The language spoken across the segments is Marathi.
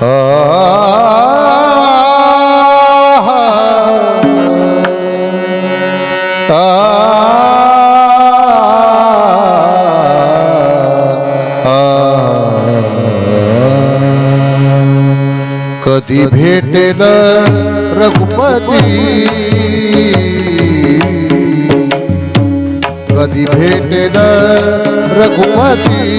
कधी भेटेल रघुपती? कधी भेटेल रघुपती?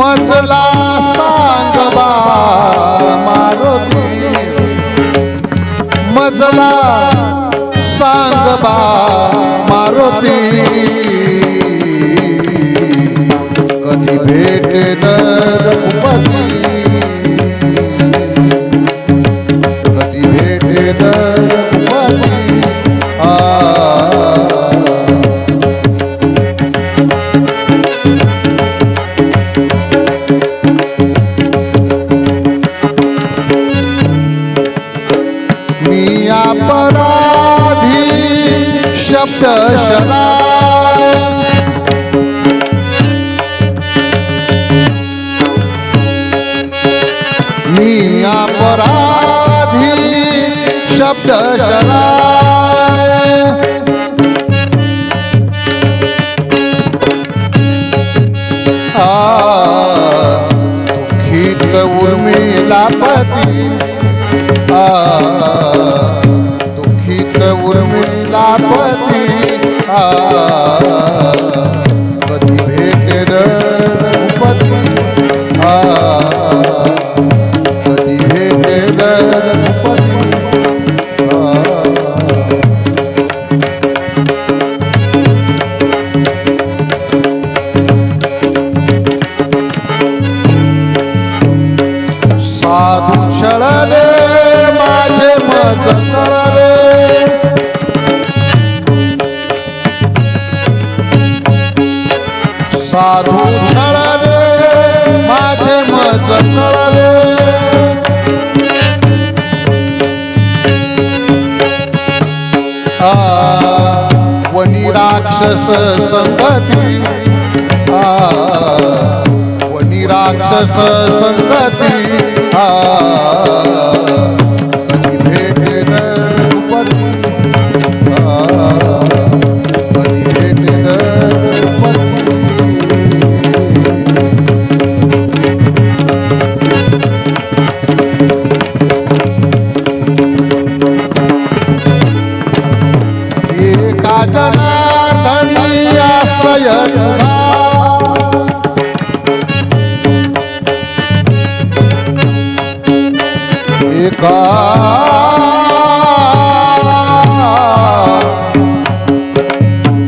मजला सांग बा मारुती मजला सांग बा मारुती कधी भेट शब्द शराळ दुखित उर्मिला पती आ दुःखित उर्मिला पती आ कधी वनी राक्षस संगती. आ वनी राक्षस संगती. आ कधी भेटेल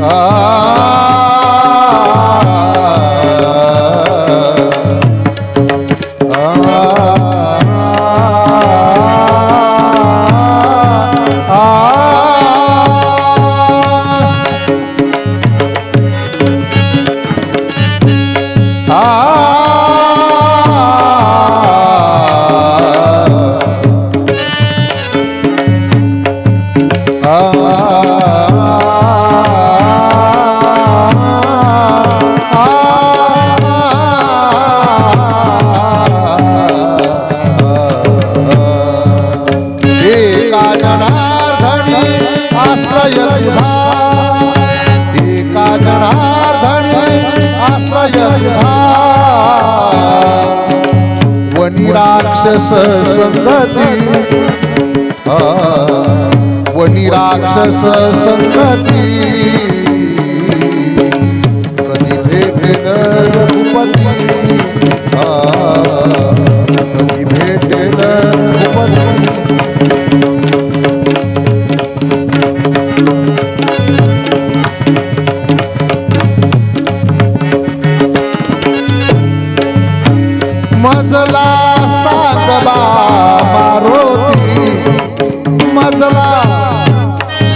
एका एका आश्रय तुझा वनी राक्षस संगती। वनी राक्षस संगती। कधी भेटेल रघुपती। कधी भेटेल रघुपती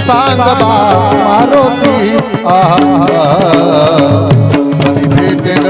सांग बा मारुती आहा भेटेल